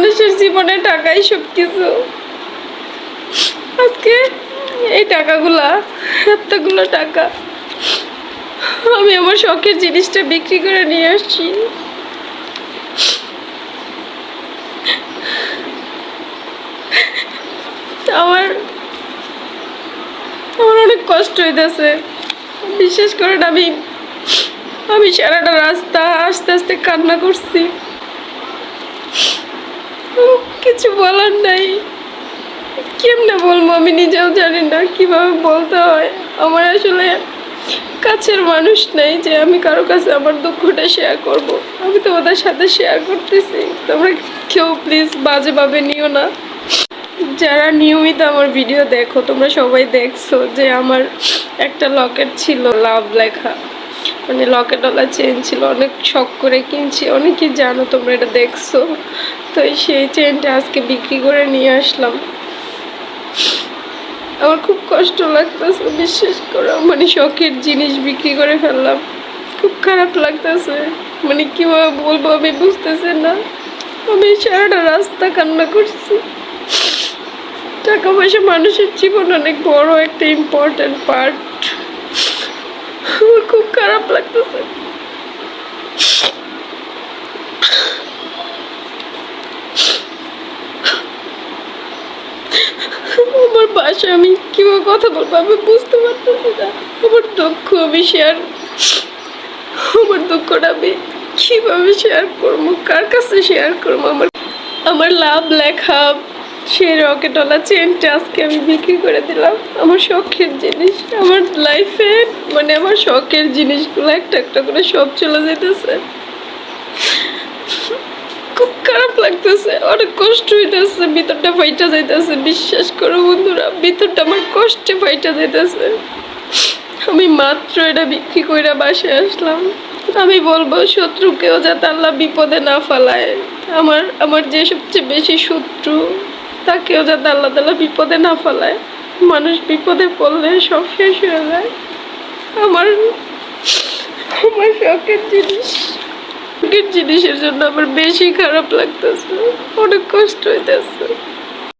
মানুষের জীবনে টাকাই সব কিছু আজকে এই টাকাগুলা, এতগুলো টাকা, আমি আমার শখের জিনিসটা বিক্রি করে নিয়ে আসছি। আমার আমার অনেক কষ্ট হইতেছে। বিশেষ করে আমি আমি সারাটা রাস্তা আস্তে আস্তে কান্না করছি। কিছু বলার নাই। কেমনে বলব আমি নিজেও জানি না কীভাবে বলতে হয়। আমার আসলে কাছের মানুষ নেই যে আমি কারও কাছে আমার দুঃখটা শেয়ার করব। আমি তোমাদের সাথে শেয়ার করতেছি। তোমরা কেউ প্লিজ বাজেভাবে নিও না। যারা নিয়মিত আমার ভিডিও দেখো, তোমরা সবাই দেখছ যে আমার একটা লকেট ছিল লাভ লেখা। মানে লকেটওয়ালা চেন ছিল। অনেক শখ করে কিনছি। অনেকেই জানো তোমরা এটা দেখছ। তো সেই চেনটা আজকে বিক্রি করে নিয়ে আসলাম। আমার খুব কষ্ট লাগতেছে, বিশ্বাস করো মানে শখের জিনিস বিক্রি করে ফেললাম। খুব খারাপ লাগতেছে মানে কীভাবে বলব আমি বুঝতেছি না। আমি সারাটা রাস্তা কান্না করছি। টাকা পয়সা মানুষের জীবন অনেক বড় একটা ইম্পর্টেন্ট পার্ট আমার খুব খারাপ লাগতেছে আমি। কীভাবে কথা বলব? আমি বুঝতে পারতেছি না। আমার দুঃখ আমি শেয়ার আমার দুঃখটা আমি কীভাবে শেয়ার করব? কার কাছে শেয়ার করব? আমার আমার লাভ লেখা, সেই রকেটওয়ালা চেনটা আজকে আমি বিক্রি করে দিলাম। আমার শখের জিনিস। আমার লাইফে মানে আমার শখের জিনিসগুলো একটা একটা করে সব চলে যেতেছে লাগতেছে, অনেক কষ্ট হইতেছে, ভিতরটা ফাইটা যাইতেছে, বিশ্বাস করো বন্ধুরা, ভিতরটা আমার কষ্টে ফাইটা যাইতেছে। আমি মাত্র এটা বিক্রি করে বাসায় আসলাম। আমি বলব, শত্রুকেও যাতে আল্লাহ বিপদে না ফেলায়। আমার আমার যে সবচেয়ে বেশি শত্রু, তাকেও যাতে আল্লাহ তালা বিপদে না ফেলায়। মানুষ বিপদে পড়লে সব শেষ হয়ে যায়। আমার আমার শখের জিনিস। জিনিসের জন্য আমার বেশি খারাপ লাগতেছে অনেক কষ্ট হইতেছে।